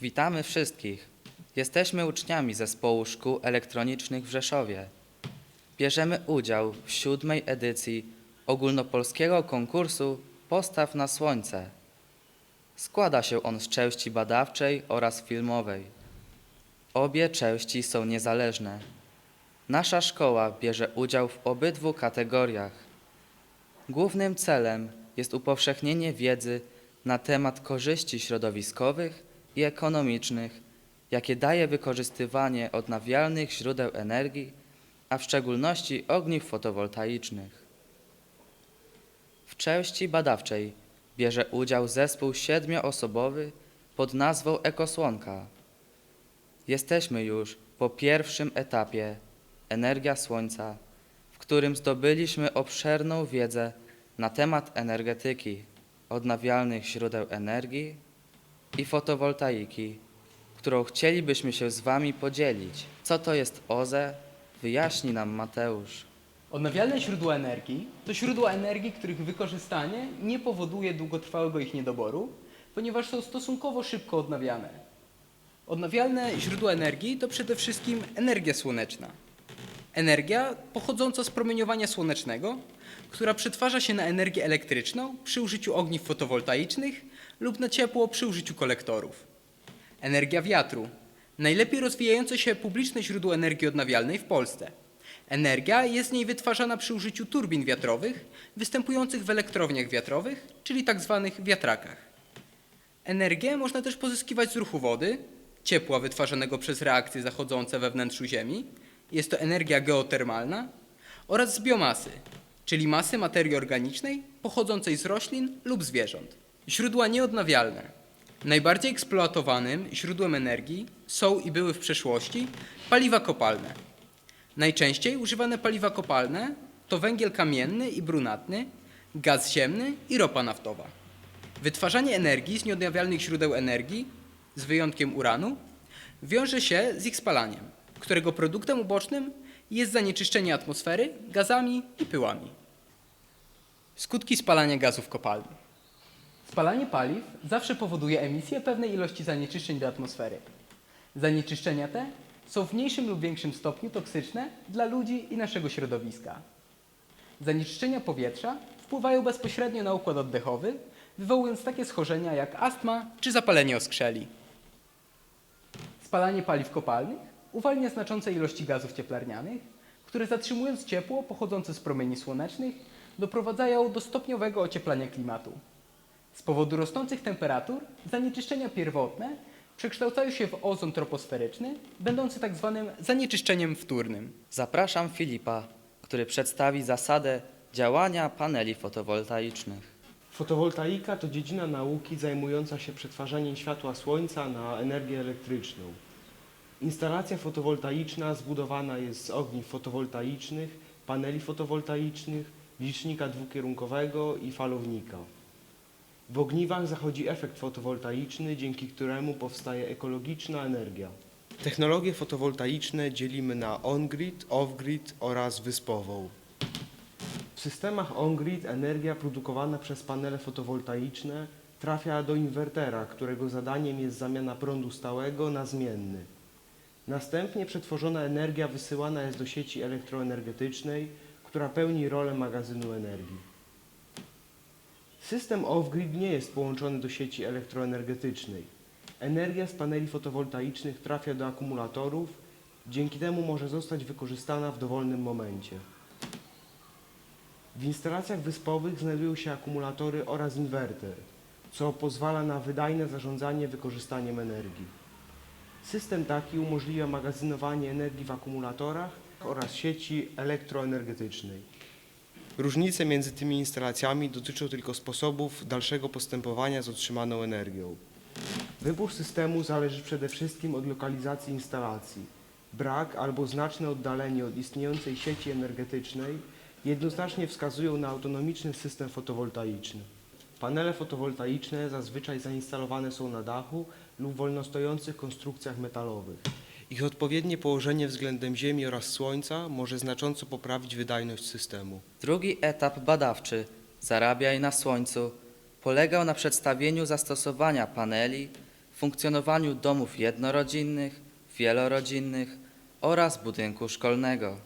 Witamy wszystkich. Jesteśmy uczniami Zespołu Szkół Elektronicznych w Rzeszowie. Bierzemy udział w siódmej edycji ogólnopolskiego konkursu Postaw na Słońce. Składa się on z części badawczej oraz filmowej. Obie części są niezależne. Nasza szkoła bierze udział w obydwu kategoriach. Głównym celem jest upowszechnienie wiedzy na temat korzyści środowiskowych i ekonomicznych, jakie daje wykorzystywanie odnawialnych źródeł energii, a w szczególności ogniw fotowoltaicznych. W części badawczej bierze udział zespół siedmioosobowy pod nazwą Ekosłonka. Jesteśmy już po pierwszym etapie Energia Słońca, w którym zdobyliśmy obszerną wiedzę na temat energetyki, odnawialnych źródeł energii i fotowoltaiki, którą chcielibyśmy się z Wami podzielić. Co to jest OZE, wyjaśni nam Mateusz. Odnawialne źródła energii to źródła energii, których wykorzystanie nie powoduje długotrwałego ich niedoboru, ponieważ są stosunkowo szybko odnawiane. Odnawialne źródła energii to przede wszystkim energia słoneczna. Energia pochodząca z promieniowania słonecznego, która przetwarza się na energię elektryczną przy użyciu ogniw fotowoltaicznych lub na ciepło przy użyciu kolektorów. Energia wiatru. Najlepiej rozwijające się publiczne źródło energii odnawialnej w Polsce. Energia jest z niej wytwarzana przy użyciu turbin wiatrowych występujących w elektrowniach wiatrowych, czyli tzw. wiatrakach. Energię można też pozyskiwać z ruchu wody, ciepła wytwarzanego przez reakcje zachodzące we wnętrzu Ziemi, jest to energia geotermalna, oraz z biomasy, czyli masy materii organicznej pochodzącej z roślin lub zwierząt. Źródła nieodnawialne. Najbardziej eksploatowanym źródłem energii są i były w przeszłości paliwa kopalne. Najczęściej używane paliwa kopalne to węgiel kamienny i brunatny, gaz ziemny i ropa naftowa. Wytwarzanie energii z nieodnawialnych źródeł energii, z wyjątkiem uranu, wiąże się z ich spalaniem, którego produktem ubocznym jest zanieczyszczenie atmosfery gazami i pyłami. Skutki spalania gazów kopalnych. Spalanie paliw zawsze powoduje emisję pewnej ilości zanieczyszczeń do atmosfery. Zanieczyszczenia te są w mniejszym lub większym stopniu toksyczne dla ludzi i naszego środowiska. Zanieczyszczenia powietrza wpływają bezpośrednio na układ oddechowy, wywołując takie schorzenia jak astma czy zapalenie oskrzeli. Spalanie paliw kopalnych uwalnia znaczące ilości gazów cieplarnianych, które zatrzymując ciepło pochodzące z promieni słonecznych doprowadzają do stopniowego ocieplania klimatu. Z powodu rosnących temperatur zanieczyszczenia pierwotne przekształcają się w ozon troposferyczny, będący tak zwanym zanieczyszczeniem wtórnym. Zapraszam Filipa, który przedstawi zasadę działania paneli fotowoltaicznych. Fotowoltaika to dziedzina nauki zajmująca się przetwarzaniem światła słońca na energię elektryczną. Instalacja fotowoltaiczna zbudowana jest z ogniw fotowoltaicznych, paneli fotowoltaicznych, licznika dwukierunkowego i falownika. W ogniwach zachodzi efekt fotowoltaiczny, dzięki któremu powstaje ekologiczna energia. Technologie fotowoltaiczne dzielimy na on-grid, off-grid oraz wyspową. W systemach on-grid energia produkowana przez panele fotowoltaiczne trafia do inwertera, którego zadaniem jest zamiana prądu stałego na zmienny. Następnie przetworzona energia wysyłana jest do sieci elektroenergetycznej, która pełni rolę magazynu energii. System off-grid nie jest połączony do sieci elektroenergetycznej. Energia z paneli fotowoltaicznych trafia do akumulatorów, dzięki temu może zostać wykorzystana w dowolnym momencie. W instalacjach wyspowych znajdują się akumulatory oraz inwerter, co pozwala na wydajne zarządzanie wykorzystaniem energii. System taki umożliwia magazynowanie energii w akumulatorach oraz sieci elektroenergetycznej. Różnice między tymi instalacjami dotyczą tylko sposobów dalszego postępowania z otrzymaną energią. Wybór systemu zależy przede wszystkim od lokalizacji instalacji. Brak albo znaczne oddalenie od istniejącej sieci energetycznej jednoznacznie wskazują na autonomiczny system fotowoltaiczny. Panele fotowoltaiczne zazwyczaj zainstalowane są na dachu lub wolnostojących konstrukcjach metalowych. Ich odpowiednie położenie względem Ziemi oraz Słońca może znacząco poprawić wydajność systemu. Drugi etap badawczy Zarabiaj na Słońcu polegał na przedstawieniu zastosowania paneli funkcjonowaniu domów jednorodzinnych, wielorodzinnych oraz budynku szkolnego.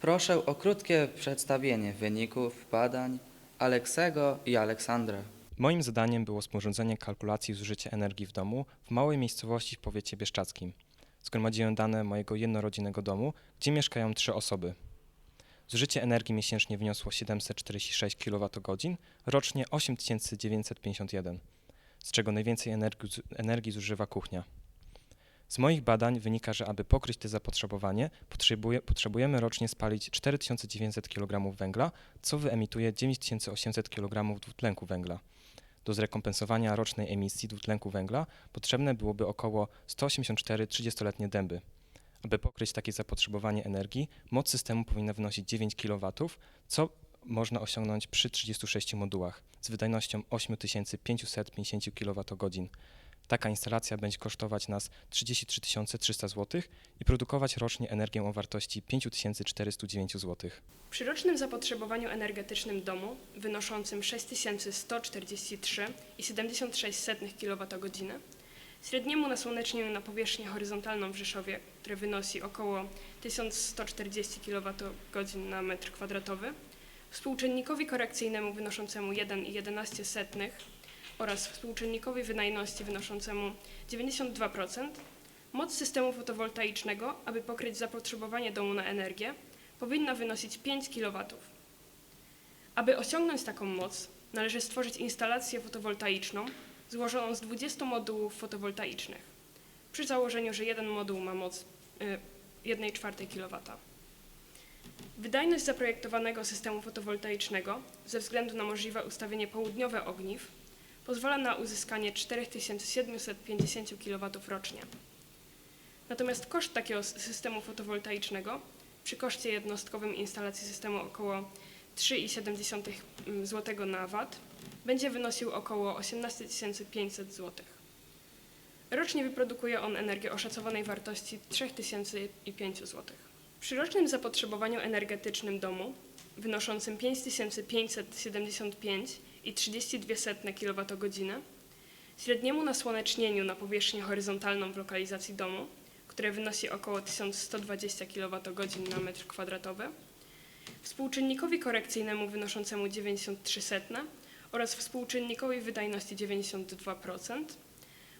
Proszę o krótkie przedstawienie wyników badań Aleksego i Aleksandra. Moim zadaniem było sporządzenie kalkulacji zużycia energii w domu w małej miejscowości w powiecie bieszczackim. Zgromadziłem dane mojego jednorodzinnego domu, gdzie mieszkają trzy osoby. Zużycie energii miesięcznie wyniosło 746 kWh, rocznie 8951, z czego najwięcej energii, energii zużywa kuchnia. Z moich badań wynika, że aby pokryć to zapotrzebowanie, potrzebuje, potrzebujemy rocznie spalić 4900 kg węgla, co wyemituje 9800 kg dwutlenku węgla. Do zrekompensowania rocznej emisji dwutlenku węgla potrzebne byłoby około 184 30-letnie dęby. Aby pokryć takie zapotrzebowanie energii, moc systemu powinna wynosić 9 kW, co można osiągnąć przy 36 modułach z wydajnością 8550 kWh. Taka instalacja będzie kosztować nas 33 300 zł i produkować rocznie energię o wartości 5409 zł. Przy rocznym zapotrzebowaniu energetycznym domu wynoszącym 6143,76 kWh, średniemu nasłonecznieniu na powierzchnię horyzontalną w Rzeszowie, które wynosi około 1140 kWh na metr kwadratowy, współczynnikowi korekcyjnemu wynoszącemu 1,11 oraz współczynnikowi wydajności wynoszącemu 92%, moc systemu fotowoltaicznego, aby pokryć zapotrzebowanie domu na energię, powinna wynosić 5 kW. Aby osiągnąć taką moc, należy stworzyć instalację fotowoltaiczną złożoną z 20 modułów fotowoltaicznych, przy założeniu, że jeden moduł ma moc y, 1,4 kW. Wydajność zaprojektowanego systemu fotowoltaicznego ze względu na możliwe ustawienie południowe ogniw pozwala na uzyskanie 4750 kW rocznie. Natomiast koszt takiego systemu fotowoltaicznego przy koszcie jednostkowym instalacji systemu około 3,7 zł na wat będzie wynosił około 18 500 zł. Rocznie wyprodukuje on energię o szacowanej wartości 3005 zł. Przy rocznym zapotrzebowaniu energetycznym domu wynoszącym 5575,32 kWh średniemu nasłonecznieniu na powierzchnię horyzontalną w lokalizacji domu, które wynosi około 1120 kWh na metr kwadratowy, współczynnikowi korekcyjnemu wynoszącemu 93 setne oraz współczynnikowi wydajności 92%,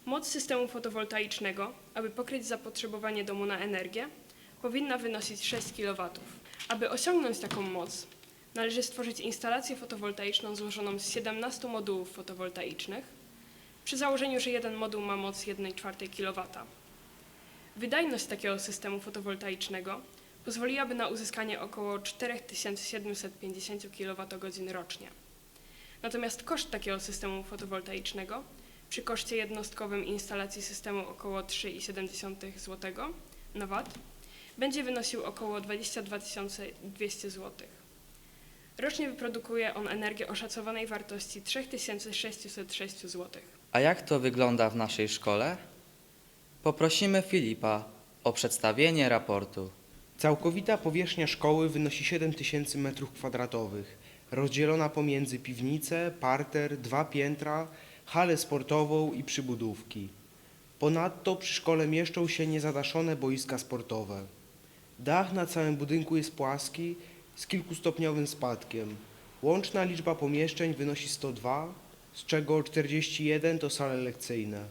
moc systemu fotowoltaicznego, aby pokryć zapotrzebowanie domu na energię, powinna wynosić 6 kW. Aby osiągnąć taką moc, należy stworzyć instalację fotowoltaiczną złożoną z 17 modułów fotowoltaicznych, przy założeniu, że jeden moduł ma moc 1,4 kW. Wydajność takiego systemu fotowoltaicznego pozwoliłaby na uzyskanie około 4750 kWh rocznie. Natomiast koszt takiego systemu fotowoltaicznego przy koszcie jednostkowym instalacji systemu około 3,7 zł na wat będzie wynosił około 22 200 zł. Rocznie wyprodukuje on energię o szacowanej wartości 3606 zł. A jak to wygląda w naszej szkole? Poprosimy Filipa o przedstawienie raportu. Całkowita powierzchnia szkoły wynosi 7000 m2, rozdzielona pomiędzy piwnicę, parter, dwa piętra, halę sportową i przybudówki. Ponadto przy szkole mieszczą się niezadaszone boiska sportowe. Dach na całym budynku jest płaski z kilkustopniowym spadkiem. Łączna liczba pomieszczeń wynosi 102, z czego 41 to sale lekcyjne.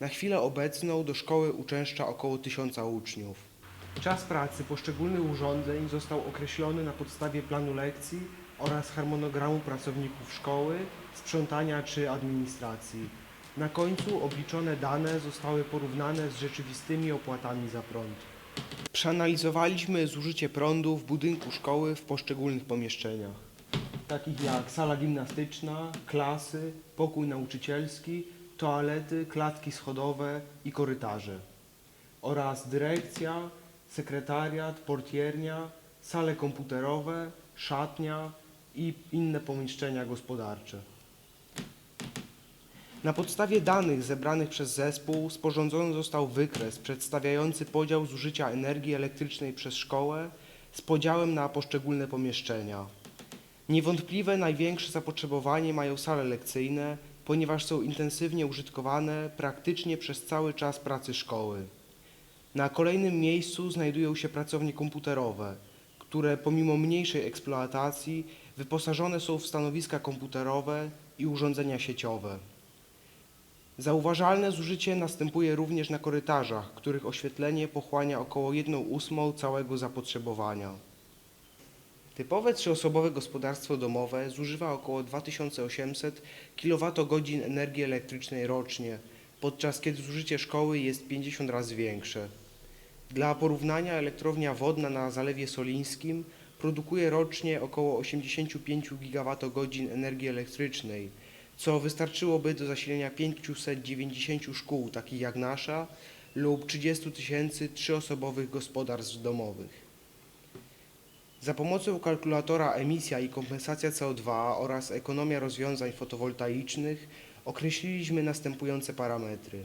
Na chwilę obecną do szkoły uczęszcza około 1000 uczniów. Czas pracy poszczególnych urządzeń został określony na podstawie planu lekcji oraz harmonogramu pracowników szkoły, sprzątania czy administracji. Na końcu obliczone dane zostały porównane z rzeczywistymi opłatami za prąd. Przeanalizowaliśmy zużycie prądu w budynku szkoły w poszczególnych pomieszczeniach, takich jak sala gimnastyczna, klasy, pokój nauczycielski, toalety, klatki schodowe i korytarze oraz dyrekcja, sekretariat, portiernia, sale komputerowe, szatnia i inne pomieszczenia gospodarcze. Na podstawie danych zebranych przez zespół sporządzony został wykres przedstawiający podział zużycia energii elektrycznej przez szkołę z podziałem na poszczególne pomieszczenia. Niewątpliwe największe zapotrzebowanie mają sale lekcyjne ponieważ są intensywnie użytkowane praktycznie przez cały czas pracy szkoły. Na kolejnym miejscu znajdują się pracownie komputerowe, które pomimo mniejszej eksploatacji wyposażone są w stanowiska komputerowe i urządzenia sieciowe. Zauważalne zużycie następuje również na korytarzach, których oświetlenie pochłania około 1 ósmą całego zapotrzebowania. Typowe trzyosobowe gospodarstwo domowe zużywa około 2800 kWh energii elektrycznej rocznie, podczas kiedy zużycie szkoły jest 50 razy większe. Dla porównania elektrownia wodna na Zalewie Solińskim produkuje rocznie około 85 GWh energii elektrycznej, co wystarczyłoby do zasilenia 590 szkół, takich jak nasza, lub 30 tysięcy trzyosobowych gospodarstw domowych. Za pomocą kalkulatora emisja i kompensacja CO2 oraz ekonomia rozwiązań fotowoltaicznych określiliśmy następujące parametry.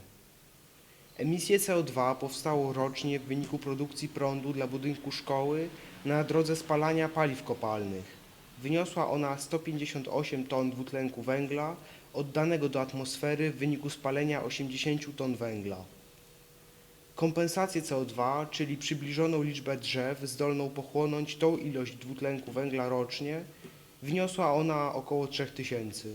Emisję CO2 powstało rocznie w wyniku produkcji prądu dla budynku szkoły na drodze spalania paliw kopalnych. Wyniosła ona 158 ton dwutlenku węgla oddanego do atmosfery w wyniku spalenia 80 ton węgla. Kompensację CO2, czyli przybliżoną liczbę drzew zdolną pochłonąć tą ilość dwutlenku węgla rocznie, wyniosła ona około 3000.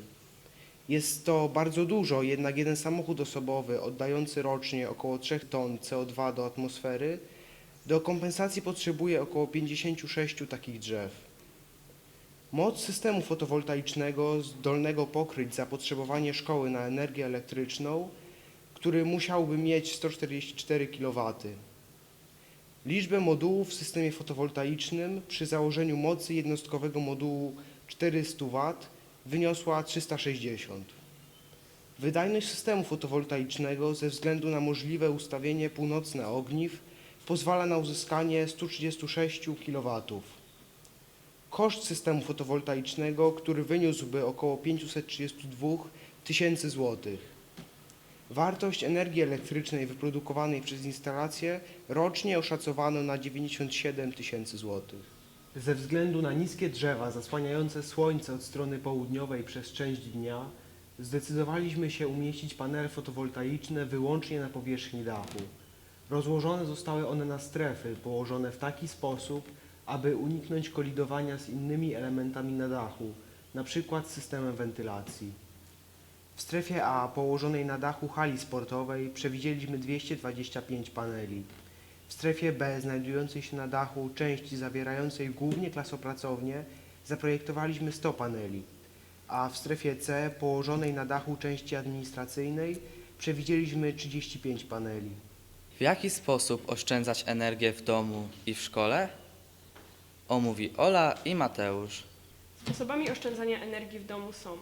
Jest to bardzo dużo, jednak jeden samochód osobowy oddający rocznie około 3 ton CO2 do atmosfery do kompensacji potrzebuje około 56 takich drzew. Moc systemu fotowoltaicznego zdolnego pokryć zapotrzebowanie szkoły na energię elektryczną, który musiałby mieć 144 kW. Liczbę modułów w systemie fotowoltaicznym przy założeniu mocy jednostkowego modułu 400 W wyniosła 360. Wydajność systemu fotowoltaicznego ze względu na możliwe ustawienie północne ogniw pozwala na uzyskanie 136 kW. Koszt systemu fotowoltaicznego, który wyniósłby około 532 tysięcy złotych. Wartość energii elektrycznej wyprodukowanej przez instalację rocznie oszacowano na 97 tysięcy złotych. Ze względu na niskie drzewa zasłaniające słońce od strony południowej przez część dnia, zdecydowaliśmy się umieścić panele fotowoltaiczne wyłącznie na powierzchni dachu. Rozłożone zostały one na strefy położone w taki sposób, aby uniknąć kolidowania z innymi elementami na dachu, np. systemem wentylacji. W strefie A, położonej na dachu hali sportowej, przewidzieliśmy 225 paneli. W strefie B, znajdującej się na dachu części zawierającej głównie klasopracownię, zaprojektowaliśmy 100 paneli, a w strefie C, położonej na dachu części administracyjnej, przewidzieliśmy 35 paneli. W jaki sposób oszczędzać energię w domu i w szkole? Omówi Ola i Mateusz. Sposobami oszczędzania energii w domu są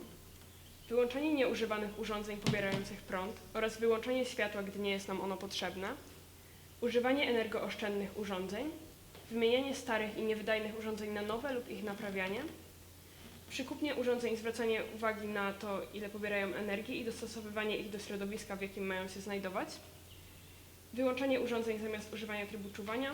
wyłączenie nieużywanych urządzeń pobierających prąd oraz wyłączenie światła, gdy nie jest nam ono potrzebne, używanie energooszczędnych urządzeń, wymienianie starych i niewydajnych urządzeń na nowe lub ich naprawianie, przy kupnie urządzeń zwracanie uwagi na to, ile pobierają energii i dostosowywanie ich do środowiska, w jakim mają się znajdować, wyłączanie urządzeń zamiast używania trybu czuwania,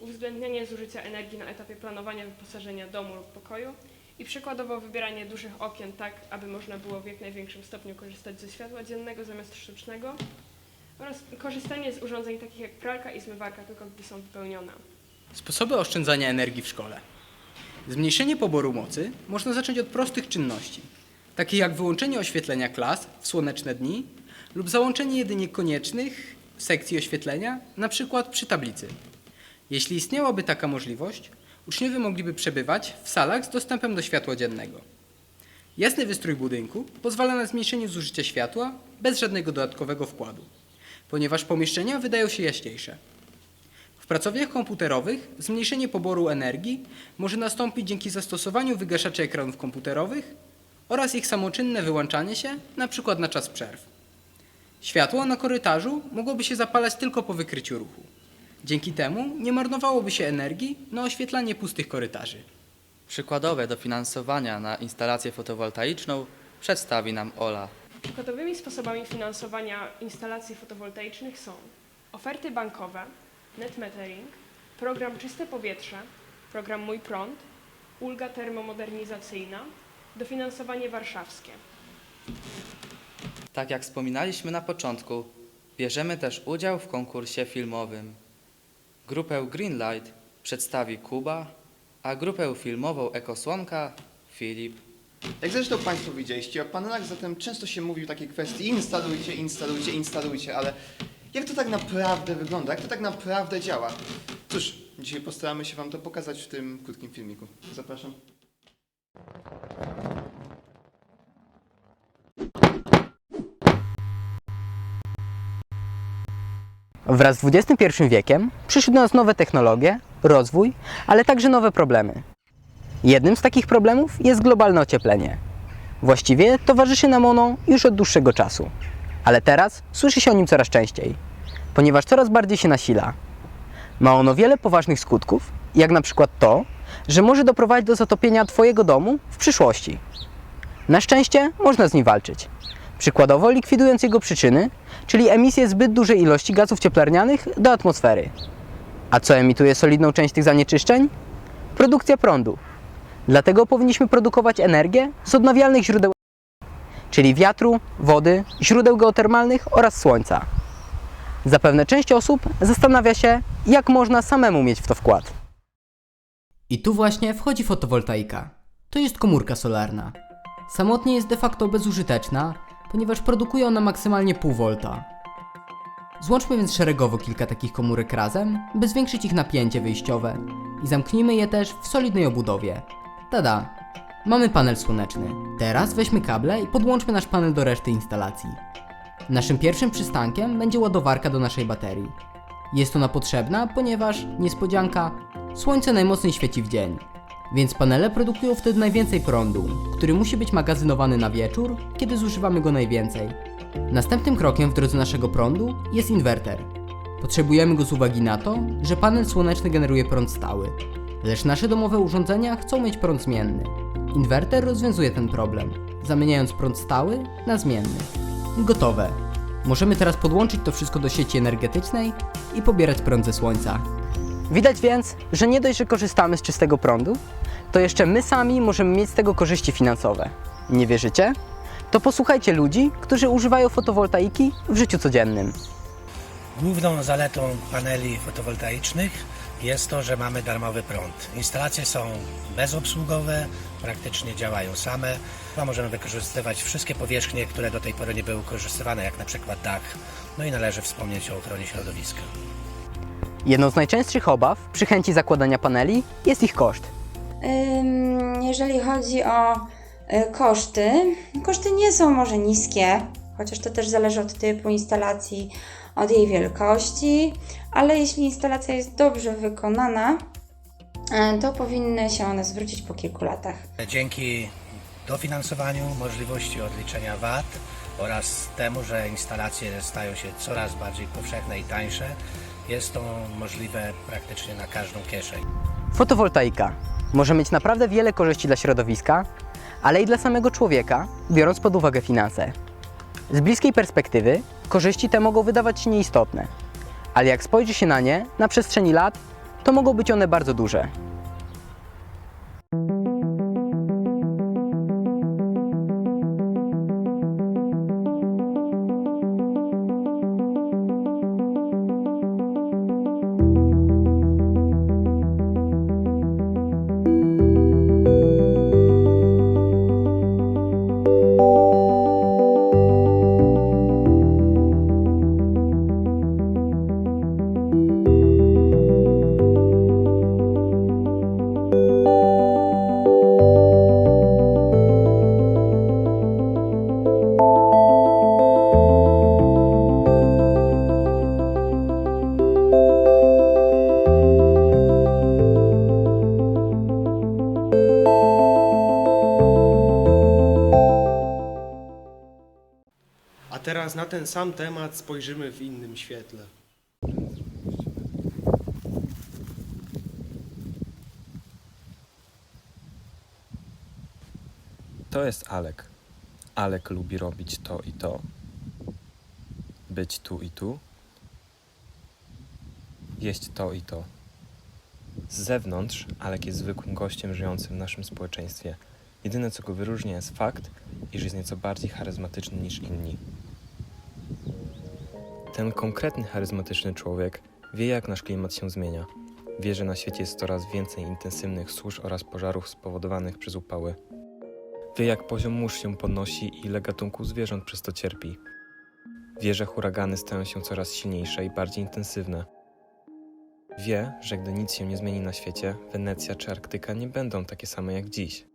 uwzględnianie zużycia energii na etapie planowania wyposażenia domu lub pokoju i przykładowo wybieranie dużych okien tak, aby można było w jak największym stopniu korzystać ze światła dziennego zamiast sztucznego oraz korzystanie z urządzeń takich jak pralka i zmywarka tylko gdy są wypełnione. Sposoby oszczędzania energii w szkole. Zmniejszenie poboru mocy można zacząć od prostych czynności, takich jak wyłączenie oświetlenia klas w słoneczne dni lub załączenie jedynie koniecznych sekcji oświetlenia, przykład przy tablicy. Jeśli istniałaby taka możliwość, uczniowie mogliby przebywać w salach z dostępem do światła dziennego. Jasny wystrój budynku pozwala na zmniejszenie zużycia światła bez żadnego dodatkowego wkładu, ponieważ pomieszczenia wydają się jaśniejsze. W pracowniach komputerowych zmniejszenie poboru energii może nastąpić dzięki zastosowaniu wygaszaczy ekranów komputerowych oraz ich samoczynne wyłączanie się, np. na czas przerw. Światło na korytarzu mogłoby się zapalać tylko po wykryciu ruchu. Dzięki temu nie marnowałoby się energii na oświetlanie pustych korytarzy. Przykładowe dofinansowania na instalację fotowoltaiczną przedstawi nam Ola. Przykładowymi sposobami finansowania instalacji fotowoltaicznych są oferty bankowe, net metering, program Czyste Powietrze, program Mój Prąd, ulga termomodernizacyjna, dofinansowanie warszawskie. Tak jak wspominaliśmy na początku, bierzemy też udział w konkursie filmowym. Grupę Greenlight przedstawi Kuba, a grupę filmową Ekosłonka Filip. Jak zresztą Państwo widzieliście, o panelach zatem często się mówi o takiej kwestii instalujcie, instalujcie, instalujcie, ale jak to tak naprawdę wygląda, jak to tak naprawdę działa? Cóż, dzisiaj postaramy się Wam to pokazać w tym krótkim filmiku. Zapraszam. Wraz z XXI wiekiem przyszły do nas nowe technologie, rozwój, ale także nowe problemy. Jednym z takich problemów jest globalne ocieplenie. Właściwie towarzyszy nam ono już od dłuższego czasu, ale teraz słyszy się o nim coraz częściej, ponieważ coraz bardziej się nasila. Ma ono wiele poważnych skutków, jak na przykład to, że może doprowadzić do zatopienia Twojego domu w przyszłości. Na szczęście można z nim walczyć. Przykładowo likwidując jego przyczyny, czyli emisję zbyt dużej ilości gazów cieplarnianych do atmosfery. A co emituje solidną część tych zanieczyszczeń? Produkcja prądu. Dlatego powinniśmy produkować energię z odnawialnych źródeł, czyli wiatru, wody, źródeł geotermalnych oraz słońca. Zapewne część osób zastanawia się, jak można samemu mieć w to wkład. I tu właśnie wchodzi fotowoltaika. To jest komórka solarna. Samotnie jest de facto bezużyteczna, ponieważ produkuje ona maksymalnie pół volta. Złączmy więc szeregowo kilka takich komórek razem, by zwiększyć ich napięcie wyjściowe i zamknijmy je też w solidnej obudowie. Tada! Mamy panel słoneczny. Teraz weźmy kable i podłączmy nasz panel do reszty instalacji. Naszym pierwszym przystankiem będzie ładowarka do naszej baterii. Jest ona potrzebna, ponieważ, niespodzianka, słońce najmocniej świeci w dzień, więc panele produkują wtedy najwięcej prądu, który musi być magazynowany na wieczór, kiedy zużywamy go najwięcej. Następnym krokiem w drodze naszego prądu jest inwerter. Potrzebujemy go z uwagi na to, że panel słoneczny generuje prąd stały, lecz nasze domowe urządzenia chcą mieć prąd zmienny. Inwerter rozwiązuje ten problem, zamieniając prąd stały na zmienny. Gotowe. Możemy teraz podłączyć to wszystko do sieci energetycznej i pobierać prąd ze słońca. Widać więc, że nie dość, że korzystamy z czystego prądu, to jeszcze my sami możemy mieć z tego korzyści finansowe. Nie wierzycie? To posłuchajcie ludzi, którzy używają fotowoltaiki w życiu codziennym. Główną zaletą paneli fotowoltaicznych jest to, że mamy darmowy prąd. Instalacje są bezobsługowe, praktycznie działają same. A możemy wykorzystywać wszystkie powierzchnie, które do tej pory nie były wykorzystywane, jak na przykład dach. No i należy wspomnieć o ochronie środowiska. Jedną z najczęstszych obaw przy chęci zakładania paneli jest ich koszt. Jeżeli chodzi o y, koszty, koszty nie są może niskie, chociaż to też zależy od typu instalacji, od jej wielkości, ale jeśli instalacja jest dobrze wykonana, y, to powinny się one zwrócić po kilku latach. Dzięki dofinansowaniu, możliwości odliczenia VAT oraz temu, że instalacje stają się coraz bardziej powszechne i tańsze, jest to możliwe praktycznie na każdą kieszeń. Fotowoltaika może mieć naprawdę wiele korzyści dla środowiska, ale i dla samego człowieka, biorąc pod uwagę finanse. Z bliskiej perspektywy korzyści te mogą wydawać się nieistotne, ale jak spojrzy się na nie na przestrzeni lat, to mogą być one bardzo duże. Ten sam temat spojrzymy w innym świetle. To jest Alek. Alek lubi robić to i to. Być tu i tu. Jeść to i to. Z zewnątrz Alek jest zwykłym gościem żyjącym w naszym społeczeństwie. Jedyne co go wyróżnia jest fakt, iż jest nieco bardziej charyzmatyczny niż inni. Ten konkretny charyzmatyczny człowiek wie, jak nasz klimat się zmienia. Wie, że na świecie jest coraz więcej intensywnych susz oraz pożarów spowodowanych przez upały. Wie, jak poziom mórz się podnosi i ile gatunków zwierząt przez to cierpi. Wie, że huragany stają się coraz silniejsze i bardziej intensywne. Wie, że gdy nic się nie zmieni na świecie, Wenecja czy Arktyka nie będą takie same jak dziś.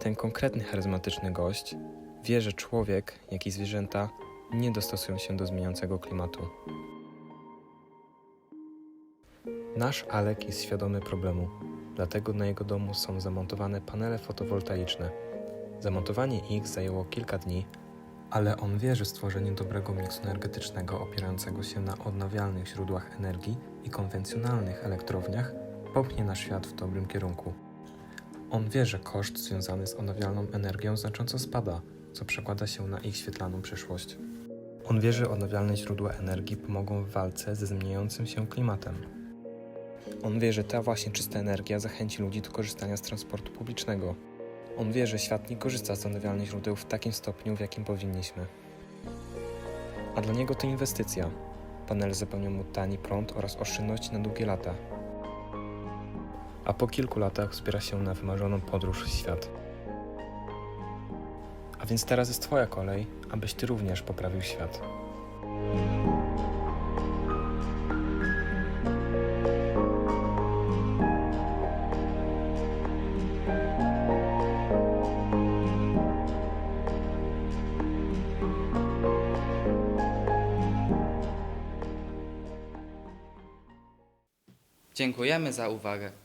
Ten konkretny charyzmatyczny gość wie, że człowiek, jak i zwierzęta nie dostosują się do zmieniającego klimatu. Nasz Alek jest świadomy problemu, dlatego na jego domu są zamontowane panele fotowoltaiczne. Zamontowanie ich zajęło kilka dni, ale on wie, że stworzenie dobrego miksu energetycznego opierającego się na odnawialnych źródłach energii i konwencjonalnych elektrowniach popchnie nasz świat w dobrym kierunku. On wie, że koszt związany z odnawialną energią znacząco spada, co przekłada się na ich świetlaną przyszłość. On wie, że odnawialne źródła energii pomogą w walce ze zmieniającym się klimatem. On wie, że ta właśnie czysta energia zachęci ludzi do korzystania z transportu publicznego. On wie, że świat nie korzysta z odnawialnych źródeł w takim stopniu, w jakim powinniśmy. A dla niego to inwestycja. Panele zapewnią mu tani prąd oraz oszczędności na długie lata. A po kilku latach zbiera się na wymarzoną podróż w świat. A więc teraz jest Twoja kolej, abyś Ty również poprawił świat. Dziękujemy za uwagę.